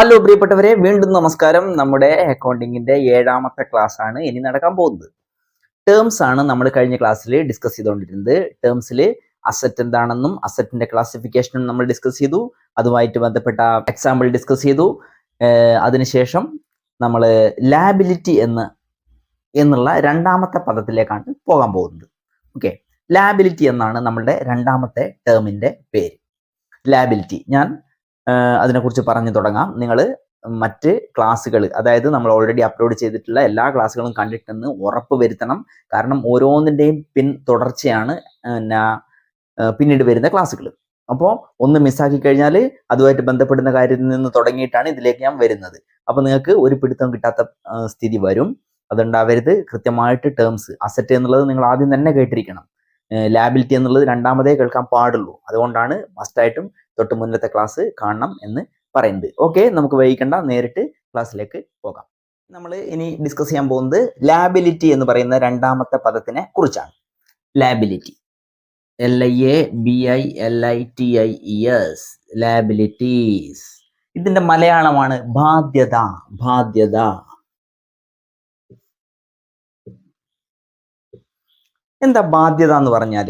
Hello പ്രിയപ്പെട്ടവരെ വീണ്ടും നമസ്കാരം. നമ്മുടെ അക്കൗണ്ടിങ്ങിന്റെ ഏഴാമത്തെ ക്ലാസ് ആണ് ഇനി നടക്കാൻ പോകുന്നത്. ടേംസ് ആണ് നമ്മൾ കഴിഞ്ഞ ക്ലാസ്സിൽ ഡിസ്കസ് ചെയ്തുകൊണ്ടിരുന്നത്. ടേംസിൽ അസറ്റ് എന്താണെന്നും അസറ്റിന്റെ ക്ലാസിഫിക്കേഷനും നമ്മൾ ഡിസ്കസ് ചെയ്തു. അതുമായിട്ട് ബന്ധപ്പെട്ട എക്സാമ്പിൾ ഡിസ്കസ് ചെയ്തു. അതിനുശേഷം നമ്മൾ ലാബിലിറ്റി എന്ന് എന്നുള്ള രണ്ടാമത്തെ പദത്തിലേക്കാണ് പോകാൻ പോകുന്നത്. ഓക്കെ ലാബിലിറ്റി എന്നാണ് നമ്മളുടെ രണ്ടാമത്തെ ടേമിന്റെ പേര്. ലാബിലിറ്റി ഞാൻ അതിനെക്കുറിച്ച് പറഞ്ഞു തുടങ്ങാം. നിങ്ങൾ മറ്റ് ക്ലാസ്സുകൾ അതായത് നമ്മൾ ഓൾറെഡി അപ്ലോഡ് ചെയ്തിട്ടുള്ള എല്ലാ ക്ലാസ്സുകളും കണ്ടിട്ടെന്ന് ഉറപ്പ് വരുത്തണം. കാരണം ഓരോന്നിന്റെയും പിൻ തുടർച്ചയാണ് പിന്നെ പിന്നീട് വരുന്ന ക്ലാസ്സുകൾ അപ്പോൾ ഒന്ന് മിസ്സാക്കി കഴിഞ്ഞാൽ അതുമായിട്ട് ബന്ധപ്പെടുന്ന കാര്യത്തിൽ നിന്ന് തുടങ്ങിയിട്ടാണ് ഇതിലേക്ക് ഞാൻ വരുന്നത്. അപ്പോൾ നിങ്ങൾക്ക് ഒരു പിടുത്തം കിട്ടാത്ത സ്ഥിതി വരും. അതുണ്ടാവരുത്. കൃത്യമായിട്ട് ടേംസ് അസറ്റ് എന്നുള്ളത് നിങ്ങൾ ആദ്യം തന്നെ കേട്ടിരിക്കണം. ലാബിലിറ്റി എന്നുള്ളത് രണ്ടാമതേ കേൾക്കാൻ പാടുള്ളൂ. അതുകൊണ്ടാണ് മസ്റ്റായിട്ടും തൊട്ട് മുന്നത്തെ ക്ലാസ് കാണണം എന്ന് പറയുന്നത്. ഓക്കെ നമുക്ക് വൈകിക്കണ്ട നേരിട്ട് ക്ലാസ്സിലേക്ക് പോകാം. നമ്മൾ ഇനി ഡിസ്കസ് ചെയ്യാൻ പോകുന്നത് ലാബിലിറ്റി എന്ന് പറയുന്ന രണ്ടാമത്തെ പദത്തിനെ കുറിച്ചാണ്. Liability L I A B I L I T I S liabilities ഇതിന്റെ മലയാളമാണ് ബാധ്യത ബാധ്യത. എന്താ ബാധ്യത എന്ന് പറഞ്ഞാൽ?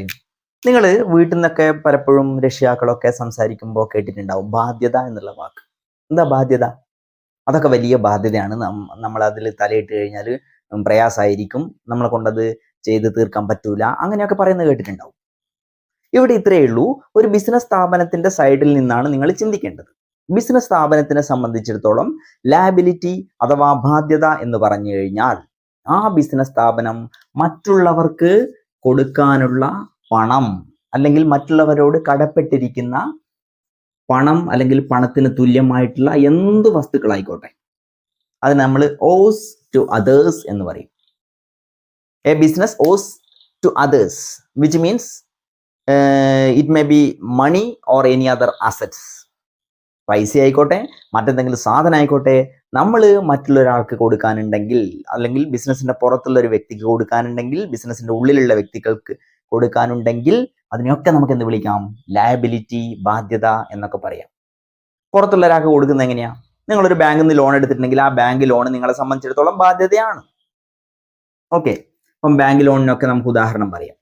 നിങ്ങൾ വീട്ടിൽ നിന്നൊക്കെ പലപ്പോഴും രക്ഷിതാക്കളൊക്കെ സംസാരിക്കുമ്പോൾ കേട്ടിട്ടുണ്ടാവും ബാധ്യത എന്നുള്ള വാക്ക്. എന്താ ബാധ്യത? അതൊക്കെ വലിയ ബാധ്യതയാണ്. നമ്മൾ അതിൽ തലയിട്ട് കഴിഞ്ഞാൽ പ്രയാസമായിരിക്കും നമ്മളെ കൊണ്ടത് ചെയ്ത് തീർക്കാൻ പറ്റൂല. അങ്ങനെയൊക്കെ പറയുന്നത് കേട്ടിട്ടുണ്ടാവും. ഇവിടെ ഇത്രയേ ഉള്ളൂ. ഒരു ബിസിനസ് സ്ഥാപനത്തിന്റെ സൈഡിൽ നിന്നാണ് നിങ്ങൾ ചിന്തിക്കേണ്ടത്. ബിസിനസ് സ്ഥാപനത്തിനെ സംബന്ധിച്ചിടത്തോളം ലാബിലിറ്റി അഥവാ ബാധ്യത എന്ന് പറഞ്ഞു കഴിഞ്ഞാൽ ആ ബിസിനസ് സ്ഥാപനം മറ്റുള്ളവർക്ക് കൊടുക്കാനുള്ള പണം അല്ലെങ്കിൽ മറ്റുള്ളവരോട് കടപ്പെട്ടിരിക്കുന്ന പണം അല്ലെങ്കിൽ പണത്തിന് തുല്യമായിട്ടുള്ള എന്ത് വസ്തുക്കളായിക്കോട്ടെ. അത് നമ്മൾ ഓസ് ടു അതേഴ്സ് എന്ന് പറയും. A business owes to others which means it may be money or any other assets പൈസ ആയിക്കോട്ടെ മറ്റെന്തെങ്കിലും സാധനം ആയിക്കോട്ടെ നമ്മൾ മറ്റുള്ളൊരാൾക്ക് കൊടുക്കാനുണ്ടെങ്കിൽ അല്ലെങ്കിൽ ബിസിനസ്സിന്റെ പുറത്തുള്ള ഒരു വ്യക്തിക്ക് കൊടുക്കാനുണ്ടെങ്കിൽ ബിസിനസ്സിന്റെ ഉള്ളിലുള്ള വ്യക്തികൾക്ക് കൊടുക്കാനുണ്ടെങ്കിൽ അതിനെയൊക്കെ നമുക്ക് എന്ത് വിളിക്കാം? ലയബിലിറ്റി ബാധ്യത എന്നൊക്കെ പറയാം. പുറത്തുള്ള ഒരാൾക്ക് കൊടുക്കുന്നത് എങ്ങനെയാ? നിങ്ങളൊരു ബാങ്കിൽ നിന്ന് ലോൺ എടുത്തിട്ടുണ്ടെങ്കിൽ ആ ബാങ്ക് ലോൺ നിങ്ങളെ സംബന്ധിച്ചിടത്തോളം ബാധ്യതയാണ്. ഓക്കെ അപ്പം ബാങ്ക് ലോണിനൊക്കെ നമുക്ക് ഉദാഹരണം പറയാം.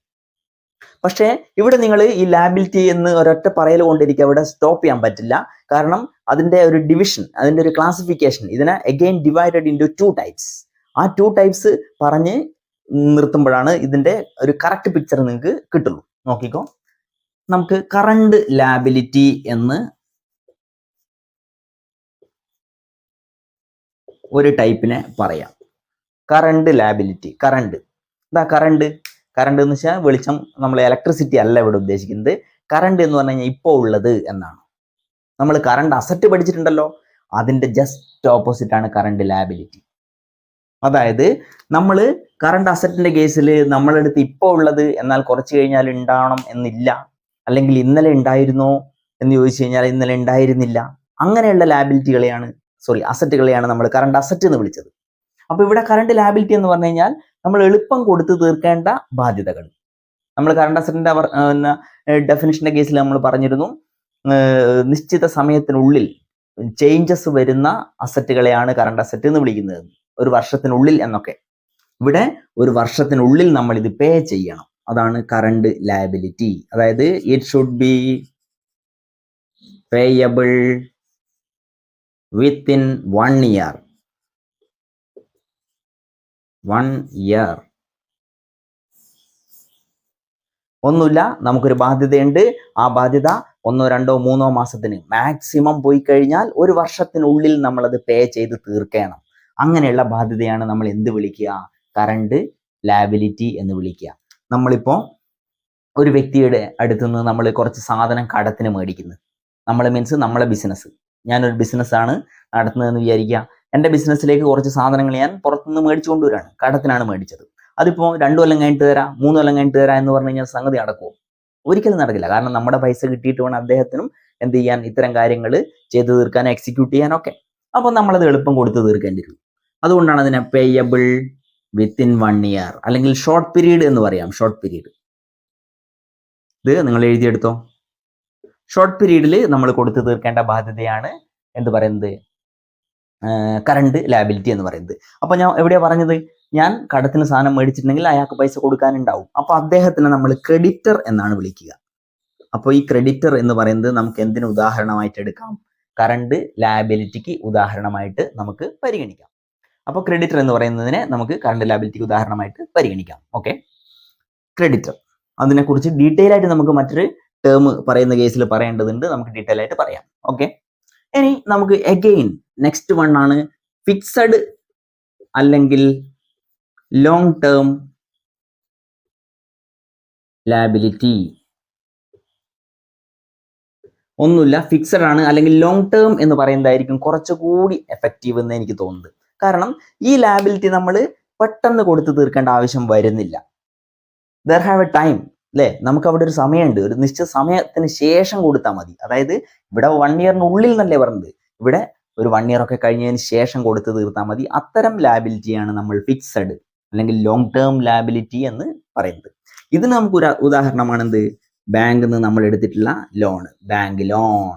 പക്ഷേ ഇവിടെ നിങ്ങൾ ഈ ലാബിലിറ്റി എന്ന് ഒരൊറ്റ പറയൽ കൊണ്ടിരിക്കുക ഇവിടെ സ്റ്റോപ്പ് ചെയ്യാൻ പറ്റില്ല. കാരണം അതിന്റെ ഒരു ഡിവിഷൻ അതിന്റെ ഒരു ക്ലാസിഫിക്കേഷൻ ഇതിനെ again divided into two types ആ ടു ടൈപ്സ് പറഞ്ഞ് നിർത്തുമ്പോഴാണ് ഇതിന്റെ ഒരു കറക്റ്റ് പിക്ചർ നിങ്ങൾക്ക് കിട്ടുള്ളൂ. നോക്കിക്കോ. നമുക്ക് കറണ്ട് ലാബിലിറ്റി എന്ന് ഒരു ടൈപ്പിനെ പറയാം. കറണ്ട് ലാബിലിറ്റി കറണ്ട് എന്താ കറണ്ട് കറണ്ട് എന്ന് വെച്ചാൽ വെളിച്ചം നമ്മൾ ഇലക്ട്രിസിറ്റി അല്ല ഇവിടെ ഉദ്ദേശിക്കുന്നത്. കറണ്ട് എന്ന് പറഞ്ഞു കഴിഞ്ഞാൽ ഇപ്പോൾ ഉള്ളത് എന്നാണ്. നമ്മൾ കറണ്ട് അസറ്റ് പഠിച്ചിട്ടുണ്ടല്ലോ. അതിന്റെ ജസ്റ്റ് ഓപ്പോസിറ്റ് ആണ് കറണ്ട് ലാബിലിറ്റി അതായത് നമ്മൾ കറണ്ട് അസറ്റിന്റെ കേസിൽ നമ്മളെടുത്ത് ഇപ്പോൾ ഉള്ളത് എന്നാൽ കുറച്ച് കഴിഞ്ഞാൽ ഉണ്ടാവണം എന്നില്ല. അല്ലെങ്കിൽ ഇന്നലെ ഉണ്ടായിരുന്നോ എന്ന് ചോദിച്ചു കഴിഞ്ഞാൽ ഇന്നലെ ഉണ്ടായിരുന്നില്ല അങ്ങനെയുള്ള ലാബിലിറ്റികളെയാണ് സോറി അസറ്റുകളെയാണ് നമ്മൾ കറണ്ട് അസറ്റ് എന്ന് വിളിച്ചത്. അപ്പോൾ ഇവിടെ കറണ്ട് ലാബിലിറ്റി എന്ന് പറഞ്ഞു കഴിഞ്ഞാൽ നമ്മൾ എളുപ്പം കൊടുത്തു തീർക്കേണ്ട ബാധ്യതകൾ. നമ്മൾ കറണ്ട് അസറ്റിന്റെ ഡെഫിനിഷന്റെ കേസിൽ നമ്മൾ പറഞ്ഞിരുന്നു. നിശ്ചിത സമയത്തിനുള്ളിൽ ചേഞ്ചസ് വരുന്ന അസറ്റുകളെയാണ് കറണ്ട് അസറ്റ് എന്ന് വിളിക്കുന്നത്. ഒരു വർഷത്തിനുള്ളിൽ എന്നൊക്കെ. ഇവിടെ ഒരു വർഷത്തിനുള്ളിൽ നമ്മൾ ഇത് പേ ചെയ്യണം. അതാണ് കറണ്ട് ലയബിലിറ്റി അതായത് it should be payable within one year one year ഒന്നുമില്ല നമുക്കൊരു ബാധ്യതയുണ്ട്. ആ ബാധ്യത ഒന്നോ രണ്ടോ മൂന്നോ മാസത്തിന് മാക്സിമം പോയി കഴിഞ്ഞാൽ ഒരു വർഷത്തിനുള്ളിൽ നമ്മളത് പേ ചെയ്ത് തീർക്കണം. അങ്ങനെയുള്ള ബാധ്യതയാണ് നമ്മൾ എന്ത് വിളിക്കുക? കറണ്ട് ലാബിലിറ്റി എന്ന് വിളിക്കുക. നമ്മളിപ്പോൾ ഒരു വ്യക്തിയുടെ അടുത്തു നിന്ന് നമ്മൾ കുറച്ച് സാധനം കടത്തിന് മേടിക്കുന്നു. നമ്മൾ മീൻസ് നമ്മളെ ബിസിനസ് ഞാനൊരു ബിസിനസ്സാണ് നടത്തുന്നതെന്ന് വിചാരിക്കുക. എന്റെ ബിസിനസ്സിലേക്ക് കുറച്ച് സാധനങ്ങൾ ഞാൻ പുറത്തുനിന്ന് മേടിച്ചു കൊണ്ടുവരാണ്. കടത്തിനാണ് മേടിച്ചത്. അതിപ്പോൾ രണ്ടു കൊല്ലം കഴിഞ്ഞിട്ട് തരാം മൂന്ന് കൊല്ലം കഴിഞ്ഞിട്ട് തരാം എന്ന് പറഞ്ഞു കഴിഞ്ഞാൽ സംഗതി നടക്കുമോ ഒരിക്കലും നടക്കില്ല. കാരണം നമ്മുടെ പൈസ കിട്ടിയിട്ട് വേണം അദ്ദേഹത്തിനും എന്ത് ചെയ്യാൻ ഇത്തരം കാര്യങ്ങൾ ചെയ്തു തീർക്കാൻ എക്സിക്യൂട്ട് ചെയ്യാനൊക്കെ. അപ്പോൾ നമ്മളത് എളുപ്പം കൊടുത്തു തീർക്കേണ്ടി വരും. അതുകൊണ്ടാണ് അതിനെ പേയബിൾ വിത്തിൻ വൺ ഇയർ അല്ലെങ്കിൽ ഷോർട്ട് പീരീഡ് എന്ന് പറയാം ഷോർട്ട് പീരീഡ് ഇത് നിങ്ങൾ എഴുതിയെടുത്തോ? ഷോർട്ട് പീരീഡിൽ നമ്മൾ കൊടുത്തു തീർക്കേണ്ട ബാധ്യതയാണ് എന്ത് പറയുന്നത്? കറണ്ട് ലാബിലിറ്റി എന്ന് പറയുന്നത്. അപ്പോൾ ഞാൻ എവിടെയാ പറഞ്ഞത്? ഞാൻ കടത്തിന് സാധനം മേടിച്ചിട്ടുണ്ടെങ്കിൽ അയാൾക്ക് പൈസ കൊടുക്കാനുണ്ടാവും. അപ്പോൾ അദ്ദേഹത്തിനെ നമ്മൾ ക്രെഡിറ്റർ എന്നാണ് വിളിക്കുക. അപ്പോൾ ഈ ക്രെഡിറ്റർ എന്ന് പറയുന്നത് നമുക്ക് എന്തിന് ഉദാഹരണമായിട്ട് എടുക്കാം? കറണ്ട് ലാബിലിറ്റിക്ക് ഉദാഹരണമായിട്ട് നമുക്ക് പരിഗണിക്കാം. അപ്പോൾ ക്രെഡിറ്റർ എന്ന് പറയുന്നതിനെ നമുക്ക് കറണ്ട് ലാബിലിറ്റിക്ക് ഉദാഹരണമായിട്ട് പരിഗണിക്കാം. ഓക്കെ ക്രെഡിറ്റർ അതിനെക്കുറിച്ച് ഡീറ്റെയിൽ ആയിട്ട് നമുക്ക് മറ്റൊരു ടേം പറയുന്ന കേസിൽ പറയേണ്ടതുണ്ട്. നമുക്ക് ഡീറ്റെയിൽ ആയിട്ട് പറയാം. ഓക്കെ ഇനി നമുക്ക് എഗെയിൻ നെക്സ്റ്റ് വൺ ആണ് ഫിക്സഡ് അല്ലെങ്കിൽ ലോങ് ടേം ലാബിലിറ്റി ഒന്നുമില്ല ഫിക്സഡ് ആണ്. അല്ലെങ്കിൽ ലോങ് ടേം എന്ന് പറയുന്നതായിരിക്കും കുറച്ചുകൂടി എഫക്റ്റീവ് എന്ന് എനിക്ക് തോന്നുന്നത്. കാരണം ഈ ലാബിലിറ്റി നമ്മൾ പെട്ടെന്ന് കൊടുത്തു തീർക്കേണ്ട ആവശ്യം വരുന്നില്ല. ദർ ഹാവ് എ ടൈം അല്ലേ നമുക്ക് അവിടെ ഒരു സമയമുണ്ട്. ഒരു നിശ്ചിത സമയത്തിന് ശേഷം കൊടുത്താൽ മതി. അതായത് ഇവിടെ വൺ ഇയറിനുള്ളിൽ എന്നല്ലേ പറഞ്ഞത്? ഇവിടെ ഒരു വൺ ഇയർ ഒക്കെ കഴിഞ്ഞതിന് ശേഷം കൊടുത്ത് തീർത്താൽ മതി. അത്തരം ലാബിലിറ്റിയാണ് നമ്മൾ ഫിക്സഡ് അല്ലെങ്കിൽ ലോങ് ടേം ലാബിലിറ്റി എന്ന് പറയുന്നത്. ഇതിന് നമുക്ക് ഒരു ഉദാഹരണമാണ് എന്ത്? ബാങ്കിൽ നിന്ന് നമ്മൾ എടുത്തിട്ടുള്ള ലോൺ ബാങ്ക് ലോൺ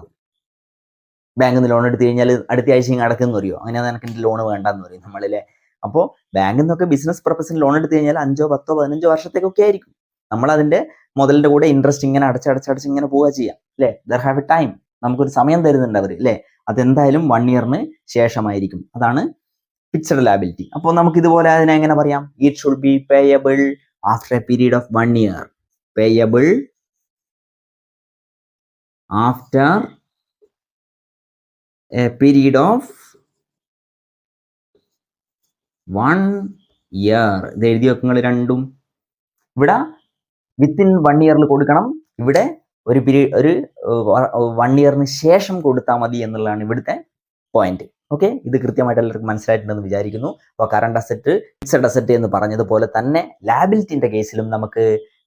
ബാങ്കിൽ നിന്ന് ലോൺ എടുത്തു കഴിഞ്ഞാൽ അടുത്ത ആഴ്ച അടക്കുമെന്ന് പറയോ അങ്ങനെ നിനക്ക് എന്റെ ലോൺ വേണ്ടെന്ന് പറയും നമ്മളിലെ അപ്പോൾ ബാങ്കിൽ നിന്നൊക്കെ ബിസിനസ് പർപ്പസിന് ലോൺ എടുത്തു കഴിഞ്ഞാൽ അഞ്ചോ പത്തോ പതിനഞ്ചോ വർഷത്തേക്കൊക്കെ ആയിരിക്കും. നമ്മൾ അതിന്റെ മുതലിന്റെ കൂടെ ഇൻട്രസ്റ്റ് ഇങ്ങനെ അടച്ചടച്ചടച്ച് ഇങ്ങനെ പോവുക ചെയ്യാം അല്ലേ? ദർ ഹാവ് എ ടൈം നമുക്കൊരു സമയം തരുന്നുണ്ട് അവർ അല്ലേ? അതെന്തായാലും വൺ ഇയറിന് ശേഷമായിരിക്കും. അതാണ് ഫിക്സഡ് ലാബിലിറ്റി അപ്പോൾ നമുക്ക് ഇതുപോലെ അതിനെ എങ്ങനെ പറയാം? It should be payable after a period of one year payable after a period of one year ഇത് എഴുതി വെക്കുക രണ്ടും. ഇവിടെ വിത്തിൻ വൺ ഇയറിൽ കൊടുക്കണം. ഇവിടെ ഒരു പീരീഡ് ഒരു വൺ ഇയറിന് ശേഷം കൊടുത്താൽ മതി എന്നുള്ളതാണ് ഇവിടുത്തെ പോയിന്റ് ഓക്കെ ഇത് കൃത്യമായിട്ട് എല്ലാവർക്കും മനസ്സിലായിട്ടുണ്ടെന്ന് വിചാരിക്കുന്നു. അപ്പോൾ കറണ്ട് അസറ്റ് ഫിക്സഡ് അസറ്റ് എന്ന് പറഞ്ഞതുപോലെ തന്നെ ലാബിലിറ്റിന്റെ കേസിലും നമുക്ക്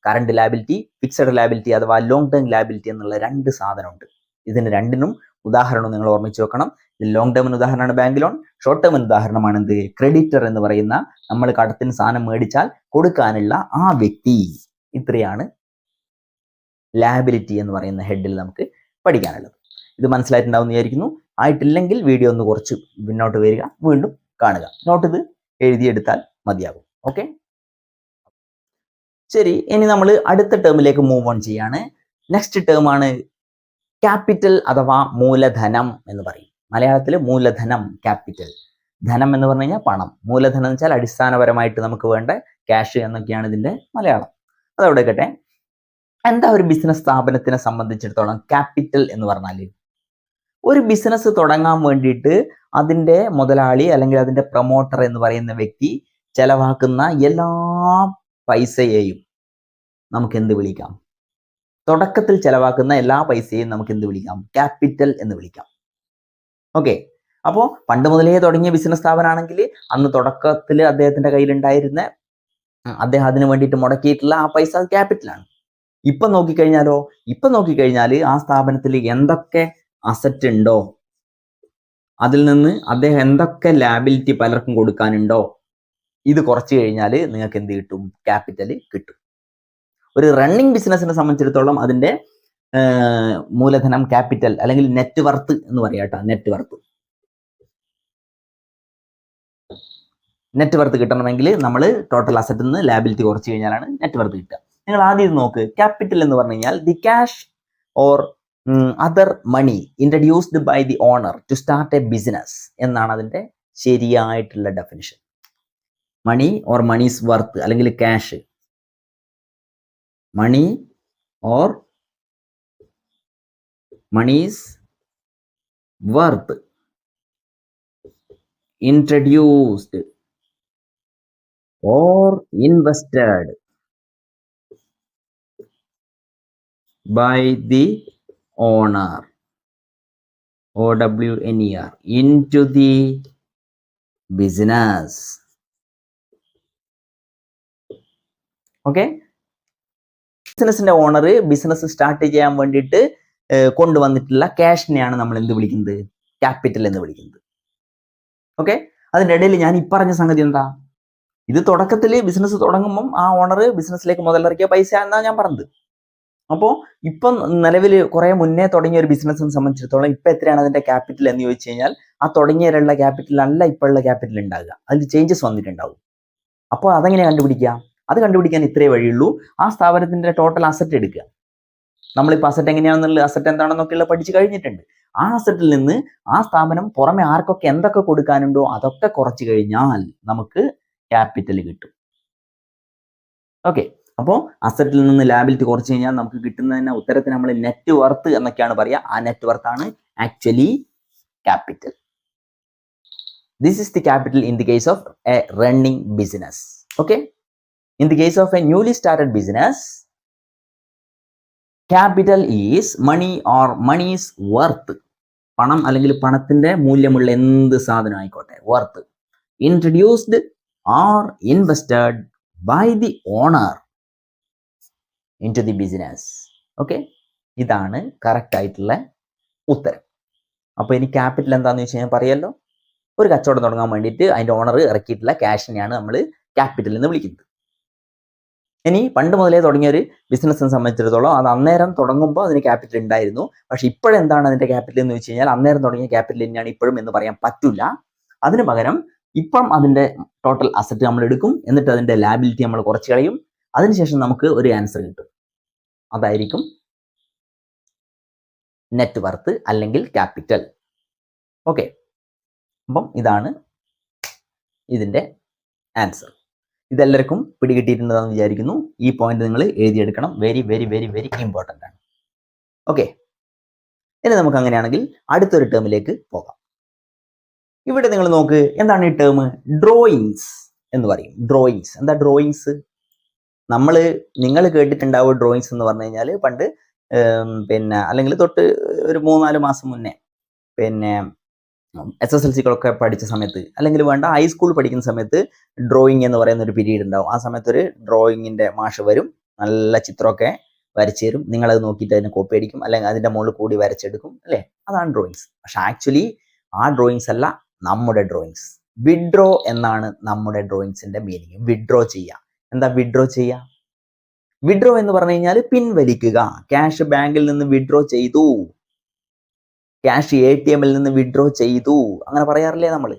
കറണ്ട് ലാബിലിറ്റി ഫിക്സഡ് ലാബിലിറ്റി അഥവാ ലോങ് ടേം ലാബിലിറ്റി എന്നുള്ള രണ്ട് സാധനമുണ്ട്. ഇതിന് രണ്ടിനും ഉദാഹരണം നിങ്ങൾ ഓർമ്മിച്ച് വെക്കണം. ലോങ് ടേമിന് ഉദാഹരണമാണ് ബാങ്ക് ലോൺ ഷോർട്ട് ടേമിന് ഉദാഹരണമാണ് എന്ത്? ക്രെഡിറ്റർ എന്ന് പറയുന്ന നമ്മൾ കടത്തിന് സാധനം മേടിച്ചാൽ കൊടുക്കാനുള്ള ആ വ്യക്തി. ഇത്രയാണ് ലാബിലിറ്റി എന്ന് പറയുന്ന ഹെഡിൽ നമുക്ക് പഠിക്കാനുള്ളത്. ഇത് മനസ്സിലായിട്ടുണ്ടാവും വിചാരിക്കുന്നു. ആയിട്ടില്ലെങ്കിൽ വീഡിയോ ഒന്ന് കുറച്ച് മുന്നോട്ട് വരിക. വീണ്ടും കാണുക. നോട്ട് ഇത് എഴുതിയെടുത്താൽ മതിയാകും. ഓക്കെ ശരി. ഇനി നമ്മൾ അടുത്ത ടേമിലേക്ക് മൂവ് ഓൺ ചെയ്യാണ്. നെക്സ്റ്റ് ടേം ആണ് ക്യാപിറ്റൽ അഥവാ മൂലധനം എന്ന് പറയും. മലയാളത്തിൽ മൂലധനം ക്യാപിറ്റൽ ധനം എന്ന് പറഞ്ഞു കഴിഞ്ഞാൽ പണം. മൂലധനം എന്ന് വെച്ചാൽ അടിസ്ഥാനപരമായിട്ട് നമുക്ക് വേണ്ട ക്യാഷ് എന്നൊക്കെയാണ് ഇതിന്റെ മലയാളം. അതവിടെ കേട്ടെ. എന്താ ഒരു ബിസിനസ് സ്ഥാപനത്തിനെ സംബന്ധിച്ചിടത്തോളം ക്യാപിറ്റൽ എന്ന് പറഞ്ഞാൽ ഒരു ബിസിനസ് തുടങ്ങാൻ വേണ്ടിയിട്ട് അതിന്റെ മുതലാളി അല്ലെങ്കിൽ അതിന്റെ പ്രൊമോട്ടർ എന്ന് പറയുന്ന വ്യക്തി ചെലവാക്കുന്ന എല്ലാ പൈസയെയും നമുക്ക് എന്ത് വിളിക്കാം? തുടക്കത്തിൽ ചെലവാക്കുന്ന എല്ലാ പൈസയും നമുക്ക് എന്ത് വിളിക്കാം? ക്യാപിറ്റൽ എന്ന് വിളിക്കാം. ഓക്കെ അപ്പോൾ പണ്ട് മുതലേ തുടങ്ങിയ ബിസിനസ് സ്ഥാപനമാണെങ്കിൽ അന്ന് തുടക്കത്തിൽ അദ്ദേഹത്തിന്റെ കയ്യിലുണ്ടായിരുന്ന അദ്ദേഹം അതിന് വേണ്ടിയിട്ട് മുടക്കിയിട്ടുള്ള ആ പൈസ ക്യാപിറ്റലാണ് ഇപ്പം നോക്കിക്കഴിഞ്ഞാലോ? ഇപ്പം നോക്കിക്കഴിഞ്ഞാൽ ആ സ്ഥാപനത്തിൽ എന്തൊക്കെ അസറ്റ് ഉണ്ടോ? അതിൽ നിന്ന് അദ്ദേഹം എന്തൊക്കെ ലാബിലിറ്റി പലർക്കും കൊടുക്കാനുണ്ടോ? ഇത് കുറച്ച് കഴിഞ്ഞാൽ നിങ്ങൾക്ക് എന്ത് കിട്ടും? ക്യാപിറ്റൽ കിട്ടും. ഒരു റണ്ണിങ് ബിസിനസ്സിനെ സംബന്ധിച്ചിടത്തോളം അതിന്റെ മൂലധനം ക്യാപിറ്റൽ അല്ലെങ്കിൽ നെറ്റ് വർത്ത് എന്ന് പറയാം കേട്ടോ നെറ്റ് വർത്ത് നെറ്റ് വർത്ത് കിട്ടണമെങ്കിൽ നമ്മൾ ടോട്ടൽ അസറ്റിൽ നിന്ന് ലാബിലിറ്റി കുറച്ച് കഴിഞ്ഞാലാണ് നെറ്റ് വർത്ത് കിട്ടുക. നിങ്ങൾ ആദ്യം നോക്ക്. ക്യാപിറ്റൽ എന്ന് പറഞ്ഞു കഴിഞ്ഞാൽ the cash or other money introduced by the owner to start a business എന്നാണ് അതിന്റെ ശരിയായിട്ടുള്ള definition money or money's worth അല്ലെങ്കിൽ cash money or money's worth introduced or invested by the owner. Or WNER into the business. Okay, ബിസിനസിന്റെ owner business start ചെയ്യാൻ വേണ്ടിയിട്ട് കൊണ്ടുവന്നിട്ടുള്ള ക്യാഷിനെയാണ് നമ്മൾ എന്ത് വിളിക്കുന്നത്? ക്യാപിറ്റൽ എന്ന് വിളിക്കുന്നത്. ഓക്കെ? അതിന്റെ ഇടയിൽ ഞാൻ ഈ പറഞ്ഞ സംഗതി എന്താ? ഇത് തുടക്കത്തിൽ ബിസിനസ് തുടങ്ങുമ്പം ആ ഓണർ ബിസിനസ്സിലേക്ക് മുതലിറക്കിയ പൈസ എന്നാ ഞാൻ പറഞ്ഞത്. അപ്പോൾ ഇപ്പം നിലവിൽ കുറെ മുന്നേ തുടങ്ങിയ ഒരു ബിസിനസ്സിനെ സംബന്ധിച്ചിടത്തോളം ഇപ്പം എത്രയാണ് അതിന്റെ ക്യാപിറ്റൽ എന്ന് ചോദിച്ചു കഴിഞ്ഞാൽ ആ തുടങ്ങിയവരുള്ള ക്യാപിറ്റൽ അല്ല ഇപ്പോഴുള്ള ക്യാപിറ്റൽ ഉണ്ടാകുക അതിൽ ചേഞ്ചസ് വന്നിട്ടുണ്ടാവും. അപ്പോൾ അതെങ്ങനെ കണ്ടുപിടിക്കുക? അത് കണ്ടുപിടിക്കാൻ ഇത്രേ വഴിയുള്ളൂ. ആ സ്ഥാപനത്തിന്റെ ടോട്ടൽ അസറ്റ് എടുക്കുക. നമ്മളിപ്പോൾ അസറ്റ് എങ്ങനെയാണെന്നുള്ള അസറ്റ് എന്താണെന്നൊക്കെയുള്ള പഠിച്ചു കഴിഞ്ഞിട്ടുണ്ട്. ആ അസറ്റിൽ നിന്ന് ആ സ്ഥാപനം പുറമെ ആർക്കൊക്കെ എന്തൊക്കെ കൊടുക്കാനുണ്ടോ അതൊക്കെ കുറച്ച് കഴിഞ്ഞാൽ നമുക്ക് ക്യാപിറ്റൽ കിട്ടും. ഓക്കെ അപ്പോൾ അസറ്റിൽ നിന്ന് ലാബിലിറ്റി കുറച്ച് കഴിഞ്ഞാൽ നമുക്ക് കിട്ടുന്നതിന് ഉത്തരത്തിന് നമ്മൾ നെറ്റ് വർത്ത് എന്നൊക്കെയാണ് പറയുക. ആ net വർത്താണ് actually capital this is the capital in the case of a running business okay in the case of a newly started business, capital is money or money's worth. പണം അല്ലെങ്കിൽ പണത്തിന്റെ മൂല്യമുള്ള എന്ത് സാധനം ആയിക്കോട്ടെ worth introduced or invested by the owner into the business okay ഇതാണ് correct ആയിട്ടുള്ള ഉത്തരം. അപ്പോൾ ഇനി ക്യാപിറ്റൽ എന്താണെന്ന് വെച്ച് കഴിഞ്ഞാൽ പറയാമല്ലോ ഒരു കച്ചവടം തുടങ്ങാൻ വേണ്ടിയിട്ട് അതിന്റെ ഓണർ ഇറക്കിയിട്ടുള്ള ക്യാഷിനെയാണ് നമ്മൾ ക്യാപിറ്റൽ എന്ന് വിളിക്കുന്നത്. ഇനി പണ്ട് മുതലേ തുടങ്ങിയ ഒരു ബിസിനസ്സിനെ സംബന്ധിച്ചിടത്തോളം അത് അന്നേരം തുടങ്ങുമ്പോൾ അതിന് ക്യാപിറ്റൽ ഉണ്ടായിരുന്നു. പക്ഷെ ഇപ്പോഴെന്താണ് അതിന്റെ ക്യാപിറ്റൽ എന്ന് വെച്ച് കഴിഞ്ഞാൽ അന്നേരം തുടങ്ങിയ ക്യാപിറ്റൽ തന്നെയാണ് ഇപ്പോഴും എന്ന് പറയാൻ പറ്റില്ല. അതിന് പകരം ഇപ്പം അതിന്റെ ടോട്ടൽ അസറ്റ് നമ്മൾ എടുക്കും. എന്നിട്ട് അതിന്റെ ലാബിലിറ്റി നമ്മൾ കുറച്ച് കളയും. അതിനുശേഷം നമുക്ക് ഒരു ആൻസർ കിട്ടും. അതായിരിക്കും നെറ്റ് വർത്ത് അല്ലെങ്കിൽ ക്യാപിറ്റൽ ഓക്കെ അപ്പം ഇതാണ് ഇതിന്റെ ആൻസർ ഇതെല്ലാവർക്കും പിടികിട്ടിയിട്ടുണ്ടെന്ന് വിചാരിക്കുന്നു. ഈ പോയിന്റ് നിങ്ങൾ എഴുതിയെടുക്കണം. Very very very very important ആണ്. ഓക്കെ ഇനി നമുക്ക് അങ്ങനെയാണെങ്കിൽ അടുത്തൊരു ടേമിലേക്ക് പോകാം. ഇവിടെ നിങ്ങൾ നോക്ക് എന്താണ് ഈ ടേം ഡ്രോയിങ്സ് എന്ന് പറയും. ഡ്രോയിങ്സ് എന്താ ഡ്രോയിങ്സ് നമ്മൾ നിങ്ങൾ കേട്ടിട്ടുണ്ടാവും ഡ്രോയിങ്സ് എന്ന് പറഞ്ഞു കഴിഞ്ഞാൽ പണ്ട് പിന്നെ അല്ലെങ്കിൽ തൊട്ട് ഒരു മൂന്നാൽ മാസം മുന്നേ പിന്നെ എസ് എസ് എൽ സികളൊക്കെ പഠിച്ച സമയത്ത് അല്ലെങ്കിൽ വേണ്ട ഹൈസ്കൂൾ പഠിക്കുന്ന സമയത്ത് ഡ്രോയിങ് എന്ന് പറയുന്ന ഒരു പീരീഡ് ഉണ്ടാവും. ആ സമയത്ത് ഒരു ഡ്രോയിങ്ങിന്റെ മാഷ് വരും നല്ല ചിത്രമൊക്കെ വരച്ചു തരും. നിങ്ങളത് നോക്കിയിട്ട് അതിന് കോപ്പി അടിക്കും അല്ലെങ്കിൽ അതിന്റെ മുകളിൽ കൂടി വരച്ചെടുക്കും അല്ലേ? അതാണ് ഡ്രോയിങ്സ് പക്ഷെ ആക്ച്വലി ആ ഡ്രോയിങ്സ് അല്ല നമ്മുടെ ഡ്രോയിങ്സ് വിഡ്രോ എന്നാണ് നമ്മുടെ ഡ്രോയിങ്സിന്റെ മീനിങ് വിഡ്രോ ചെയ്യുക. എന്താ വിഡ്രോ ചെയ്യുക? വിഡ്രോ എന്ന് പറഞ്ഞു കഴിഞ്ഞാൽ പിൻവലിക്കുക. ക്യാഷ് ബാങ്കിൽ നിന്ന് വിഡ്രോ ചെയ്തു. ക്യാഷ് എ ടി എമ്മിൽ നിന്ന് വിഡ്രോ ചെയ്തു. അങ്ങനെ പറയാറില്ലേ നമ്മൾ?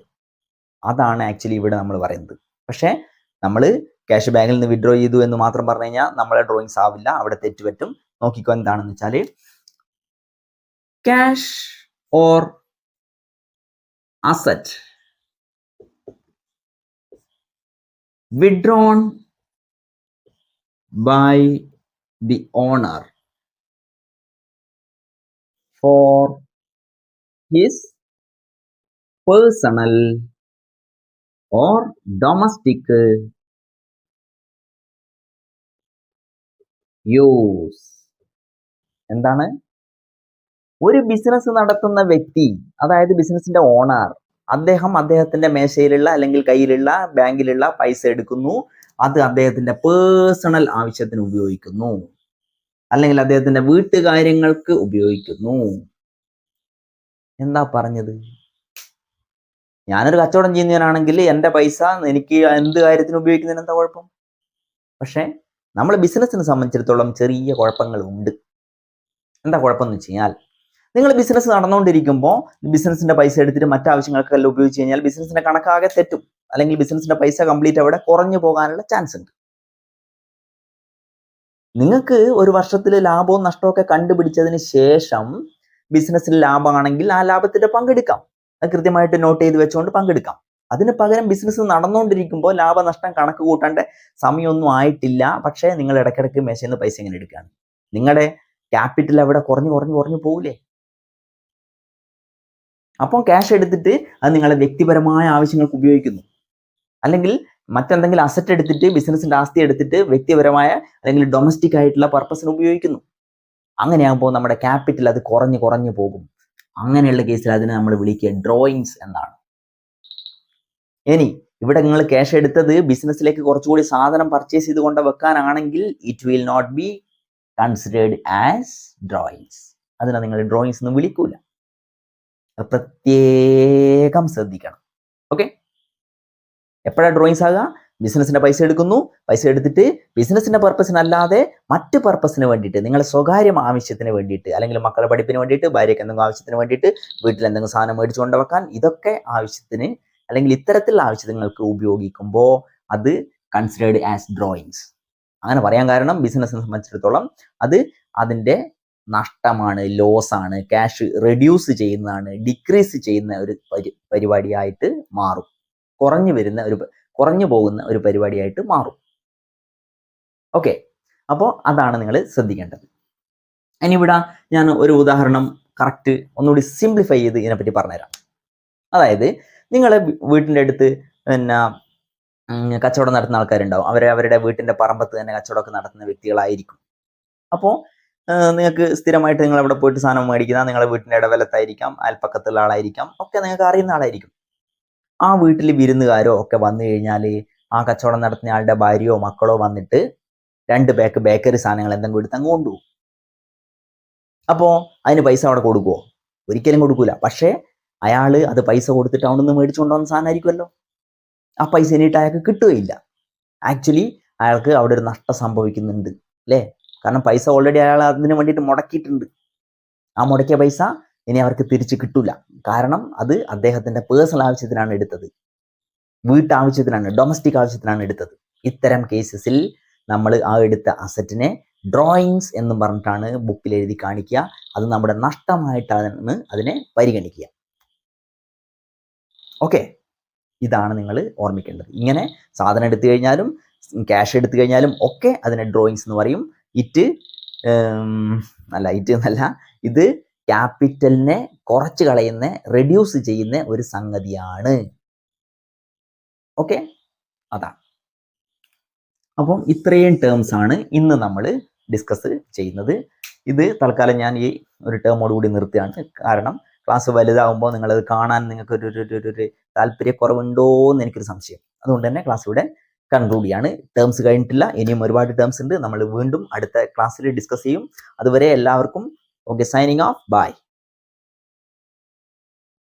അതാണ് ആക്ച്വലി ഇവിടെ നമ്മൾ പറയുന്നത്. പക്ഷേ നമ്മൾ ക്യാഷ് ബാങ്കിൽ നിന്ന് വിഡ്രോ ചെയ്തു എന്ന് മാത്രം പറഞ്ഞു കഴിഞ്ഞാൽ നമ്മളെ ഡ്രോയിങ്സ് ആവില്ല. അവിടെ തെറ്റുപറ്റും. നോക്കിക്കോ എന്താണെന്ന് വെച്ചാൽ cash or asset withdrawn by the owner for his personal or domestic use. എന്താണ്? ഒരു ബിസിനസ് നടത്തുന്ന വ്യക്തി അതായത് ബിസിനസിന്റെ ഓണർ അദ്ദേഹം അദ്ദേഹത്തിന്റെ മേശയിലുള്ള അല്ലെങ്കിൽ കയ്യിലുള്ള ബാങ്കിലുള്ള പൈസ എടുക്കുന്നു. അത് അദ്ദേഹത്തിന്റെ പേഴ്സണൽ ആവശ്യത്തിന് ഉപയോഗിക്കുന്നു. അല്ലെങ്കിൽ അദ്ദേഹത്തിന്റെ വീട്ടുകാര്യങ്ങൾക്ക് ഉപയോഗിക്കുന്നു. എന്താ പറഞ്ഞത്? ഞാനൊരു കച്ചവടം ചെയ്യുന്നവനാണെങ്കിൽ എന്റെ പൈസ എനിക്ക് എന്ത് കാര്യത്തിന് ഉപയോഗിക്കുന്നതിന് എന്താ കുഴപ്പം? പക്ഷേ നമ്മൾ ബിസിനസ്സിനെ സംബന്ധിച്ചിടത്തോളം ചെറിയ കുഴപ്പങ്ങൾ ഉണ്ട് എന്താ കുഴപ്പം എന്ന് വെച്ച് കഴിഞ്ഞാൽ നിങ്ങൾ ബിസിനസ് നടന്നുകൊണ്ടിരിക്കുമ്പോൾ ബിസിനസിന്റെ പൈസ എടുത്തിട്ട് മറ്റാവശ്യങ്ങൾക്കെല്ലാം ഉപയോഗിച്ച് കഴിഞ്ഞാൽ ബിസിനസിന്റെ കണക്കാകെ തെറ്റും. അല്ലെങ്കിൽ ബിസിനസിന്റെ പൈസ കംപ്ലീറ്റ് അവിടെ കുറഞ്ഞു പോകാനുള്ള ചാൻസ് ഉണ്ട് നിങ്ങൾക്ക് ഒരു വർഷത്തിൽ ലാഭവും നഷ്ടവും ഒക്കെ കണ്ടുപിടിച്ചതിന് ശേഷം ബിസിനസ്സിൽ ലാഭമാണെങ്കിൽ ആ ലാഭത്തിന്റെ പങ്കെടുക്കാം. അത് കൃത്യമായിട്ട് നോട്ട് ചെയ്ത് വെച്ചുകൊണ്ട് പങ്കെടുക്കാം. അതിന് പകരം ബിസിനസ് നടന്നുകൊണ്ടിരിക്കുമ്പോൾ ലാഭനഷ്ടം കണക്ക് കൂട്ടേണ്ട സമയമൊന്നും ആയിട്ടില്ല. പക്ഷേ നിങ്ങൾ ഇടയ്ക്കിടയ്ക്ക് മേശയിൽ നിന്ന് പൈസ ഇങ്ങനെ എടുക്കുകയാണ്. നിങ്ങളുടെ ക്യാപിറ്റൽ അവിടെ കുറഞ്ഞു കുറഞ്ഞു കുറഞ്ഞു പോകില്ലേ അപ്പോൾ ക്യാഷ് എടുത്തിട്ട് അത് നിങ്ങളുടെ വ്യക്തിപരമായ ആവശ്യങ്ങൾക്ക് ഉപയോഗിക്കുന്നു. അല്ലെങ്കിൽ മറ്റെന്തെങ്കിലും അസറ്റ് എടുത്തിട്ട് ബിസിനസിന്റെ ആസ്തി എടുത്തിട്ട് വ്യക്തിപരമായ അല്ലെങ്കിൽ ഡൊമസ്റ്റിക് ആയിട്ടുള്ള പർപ്പസിന് ഉപയോഗിക്കുന്നു. അങ്ങനെയാകുമ്പോൾ നമ്മുടെ ക്യാപിറ്റൽ അത് കുറഞ്ഞു കുറഞ്ഞു പോകും. അങ്ങനെയുള്ള കേസിൽ അതിനെ നമ്മൾ വിളിക്കുക ഡ്രോയിങ്സ് എന്നാണ്. ഇനി ഇവിടെ നിങ്ങൾ ക്യാഷ് എടുത്തത് ബിസിനസ്സിലേക്ക് കുറച്ചുകൂടി സാധനം പർച്ചേസ് ചെയ്ത് കൊണ്ട് വെക്കാനാണെങ്കിൽ it will not be considered as drawings അതിനെ നിങ്ങൾ ഡ്രോയിങ്സ് എന്ന് വിളിക്കൂല. പ്രത്യേകം ശ്രദ്ധിക്കണം. ഓക്കെ എപ്പോഴാണ് ഡ്രോയിങ്സ് ആകുക? ബിസിനസിന്റെ പൈസ എടുക്കുന്നു. പൈസ എടുത്തിട്ട് ബിസിനസിന്റെ പർപ്പസിനല്ലാതെ മറ്റ് പർപ്പസിന് വേണ്ടിയിട്ട് നിങ്ങളുടെ സ്വകാര്യ ആവശ്യത്തിന് വേണ്ടിയിട്ട് അല്ലെങ്കിൽ മക്കളുടെ പഠിപ്പിന് വേണ്ടിയിട്ട് ഭാര്യയ്ക്ക് എന്തെങ്കിലും ആവശ്യത്തിന് വേണ്ടിയിട്ട് വീട്ടിൽ എന്തെങ്കിലും സാധനം മേടിച്ചു കൊണ്ടുവെക്കാൻ ഇതൊക്കെ ആവശ്യത്തിന് അല്ലെങ്കിൽ ഇത്തരത്തിലുള്ള ആവശ്യങ്ങൾക്ക് ഉപയോഗിക്കുമ്പോൾ അത് കൺസിഡേർഡ് ആസ് ഡ്രോയിങ്സ് അങ്ങനെ പറയാൻ കാരണം ബിസിനസ്സിനെ സംബന്ധിച്ചിടത്തോളം അത് അതിന്റെ നഷ്ടമാണ് ലോസ് ആണ് ക്യാഷ് റെഡ്യൂസ് ചെയ്യുന്നതാണ് ഡിക്രീസ് ചെയ്യുന്ന ഒരു പരി പരിപാടിയായിട്ട് മാറും. കുറഞ്ഞു വരുന്ന ഒരു കുറഞ്ഞു പോകുന്ന ഒരു പരിപാടിയായിട്ട് മാറും. ഓക്കെ അപ്പോൾ അതാണ് നിങ്ങൾ ശ്രദ്ധിക്കേണ്ടത്. ഇനി ഇവിടെ ഞാൻ ഒരു ഉദാഹരണം കറക്റ്റ് ഒന്നുകൂടി സിംപ്ലിഫൈ ചെയ്ത് ഇതിനെപ്പറ്റി പറഞ്ഞുതരാം. അതായത് നിങ്ങളെ വീട്ടിന്റെ അടുത്ത് പിന്നെ കച്ചവടം നടത്തുന്ന ആൾക്കാരുണ്ടാവും. അവരെ അവരുടെ വീട്ടിന്റെ പറമ്പത്ത് തന്നെ കച്ചവടമൊക്കെ നടത്തുന്ന വ്യക്തികളായിരിക്കും. അപ്പോൾ നിങ്ങൾക്ക് സ്ഥിരമായിട്ട് നിങ്ങൾ അവിടെ പോയിട്ട് സാധനം മേടിക്കുന്ന നിങ്ങളുടെ വീട്ടിന്റെ ഇടവലത്തായിരിക്കാം അയൽപ്പക്കത്തുള്ള ആളായിരിക്കാം ഒക്കെ നിങ്ങൾക്ക് അറിയുന്ന ആളായിരിക്കും. ആ വീട്ടിൽ വിരുന്നുകാരോ ഒക്കെ വന്നു കഴിഞ്ഞാൽ ആ കച്ചവടം നടത്തുന്ന ആളുടെ ഭാര്യയോ മക്കളോ വന്നിട്ട് രണ്ട് പേക്ക് ബേക്കറി സാധനങ്ങൾ എന്തെങ്കിലും എടുത്ത് അങ്ങ് കൊണ്ടുപോകും അപ്പോൾ അതിന് പൈസ അവിടെ കൊടുക്കുമോ ഒരിക്കലും കൊടുക്കൂല. പക്ഷേ അയാൾ അത് പൈസ കൊടുത്തിട്ട് അവിടെ നിന്ന് മേടിച്ചു കൊണ്ടുവന്ന സാധനമായിരിക്കുമല്ലോ. ആ പൈസ ഇനിയിട്ട് അയാൾക്ക് കിട്ടുകയില്ല. ആക്ച്വലി അയാൾക്ക് അവിടെ ഒരു നഷ്ടം സംഭവിക്കുന്നുണ്ട്. അല്ലേ? കാരണം പൈസ ഓൾറെഡി അയാൾ അതിന് വേണ്ടിയിട്ട് മുടക്കിയിട്ടുണ്ട്. ആ മുടക്കിയ പൈസ ഇനി അവർക്ക് തിരിച്ച് കിട്ടൂല. കാരണം അത് അദ്ദേഹത്തിന്റെ പേഴ്സണൽ ആവശ്യത്തിനാണ് എടുത്തത്. വീട്ടാവശ്യത്തിനാണ് ഡൊമസ്റ്റിക് ആവശ്യത്തിനാണ് എടുത്തത്. ഇത്തരം കേസസിൽ നമ്മൾ ആ എടുത്ത അസറ്റിനെ ഡ്രോയിങ്സ് എന്ന് പറഞ്ഞിട്ടാണ് ബുക്കിൽ എഴുതി കാണിക്കുക. അത് നമ്മുടെ നഷ്ടമായിട്ടാണ് അതിനെ പരിഗണിക്കുക. ഓക്കെ ഇതാണ് നിങ്ങൾ ഓർമ്മിക്കേണ്ടത്. ഇങ്ങനെ സാധനം എടുത്തു കഴിഞ്ഞാലും ക്യാഷ് എടുത്തു കഴിഞ്ഞാലും ഒക്കെ അതിനെ ഡ്രോയിങ്സ് എന്ന് പറയും. ഇറ്റ് അല്ല ഇറ്റ് എന്നല്ല ഇത് ക്യാപിറ്റലിനെ കുറച്ച് കളയുന്ന റെഡ്യൂസ് ചെയ്യുന്ന ഒരു സംഗതിയാണ്. ഓക്കെ അതാ. അപ്പം ഇത്രയും ടേംസ് ആണ് ഇന്ന് നമ്മൾ ഡിസ്കസ് ചെയ്യുന്നത്. ഇത് തൽക്കാലം ഞാൻ ഈ ഒരു ടേമോട് കൂടി നിർത്തുകയാണ്. കാരണം ക്ലാസ് വലുതാകുമ്പോൾ നിങ്ങളത് കാണാൻ നിങ്ങൾക്ക് ഒരു ഒരു- ഒരു- താല്പര്യക്കുറവുണ്ടോ എന്ന് എനിക്കൊരു സംശയം. അതുകൊണ്ട് തന്നെ ക്ലാസ് ഇവിടെ കൺക്ലൂഡ് ചെയ്യാണ്. ടേംസ് കഴിഞ്ഞിട്ടില്ല. ഇനിയും ഒരുപാട് ടേംസ് ഉണ്ട്. നമ്മൾ വീണ്ടും അടുത്ത ക്ലാസ്സിൽ ഡിസ്കസ് ചെയ്യും. അതുവരെ എല്ലാവർക്കും ഓക്കെ സൈനിങ് ഓഫ് ബൈ